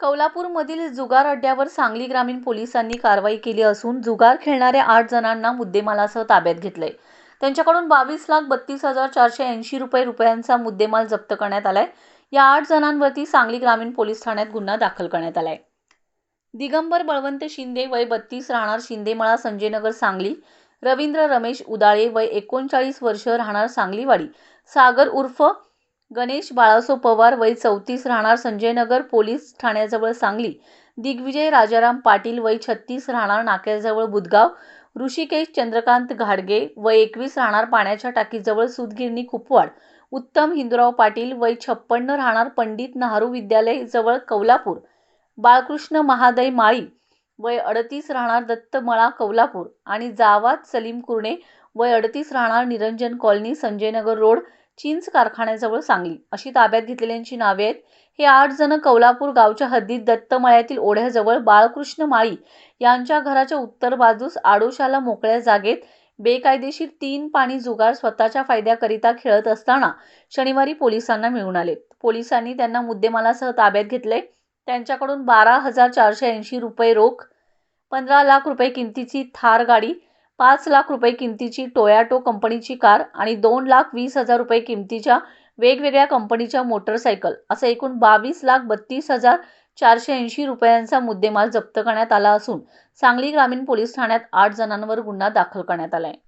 कौलापूरमधील जुगार अड्ड्यावर सांगली ग्रामीण पोलिसांनी कारवाई केली असून जुगार खेळणाऱ्या आठ जणांना मुद्देमालासह ताब्यात घेतलंय. त्यांच्याकडून बावीस लाख बत्तीस हजार चारशे ऐंशी रुपये रुपयांचा मुद्देमाल जप्त करण्यात आलाय. या आठ जणांवरती सांगली ग्रामीण पोलीस ठाण्यात गुन्हा दाखल करण्यात आलाय. दिगंबर बळवंत शिंदे वय बत्तीस राहणार शिंदेमळा संजयनगर सांगली. रवींद्र रमेश उदाळे वय एकोणचाळीस वर्ष राहणार सांगलीवाडी. सागर उर्फ गणेश बाळासो पवार वय चौतीस राहणार संजयनगर पोलीस ठाण्याजवळ सांगली. दिग्विजय राजाराम पाटील वय छत्तीस राहणार नाक्याजवळ बुदगाव. ऋषिकेश चंद्रकांत घाडगे वय एकवीस राहणार पाण्याच्या टाकीजवळ सुतगिरणी कुपवाड. उत्तम हिंदुराव पाटील वय छप्पन्न राहणार पंडित नहरू विद्यालय जवळ कौलापूर. बाळकृष्ण महादय माळी वय अडतीस राहणार दत्तमळा कौलापूर. आणि जावाद सलीम कुर्णे वय अडतीस राहणार निरंजन कॉलनी संजयनगर रोड. चिंच कारखान्याजवळ सांगली. अशी ताब्यात घेतलेल्यांची नावे आहेत. हे आठ जण कौलापूर गावच्या हद्दीत दत्तमळ्यातील ओढ्याजवळ बाळकृष्ण माळी यांच्या घराच्या उत्तर बाजूस आडोशाला मोकळ्या जागेत बेकायदेशीर तीन पाणी जुगार स्वतःच्या फायद्याकरिता खेळत असताना शनिवारी पोलिसांना मिळून आलेत पोलिसांनी त्यांना मुद्देमालासह ताब्यात घेतले. त्यांच्याकडून बारा हजार चारशे ऐंशी रुपये रोख पंधरा लाख रुपये किमतीची थार गाडी पाच लाख रुपये किमतीची टोयाटो कंपनीची कार आणि दोन लाख वीस हजार रुपये किमतीच्या वेगवेगळ्या कंपनीच्या मोटरसायकल असं एकूण बावीस लाख बत्तीस हजार चारशे ऐंशी रुपयांचा मुद्देमाल जप्त करण्यात आला असून सांगली ग्रामीण पोलीस ठाण्यात आठ जणांवर गुन्हा दाखल करण्यात आला आहे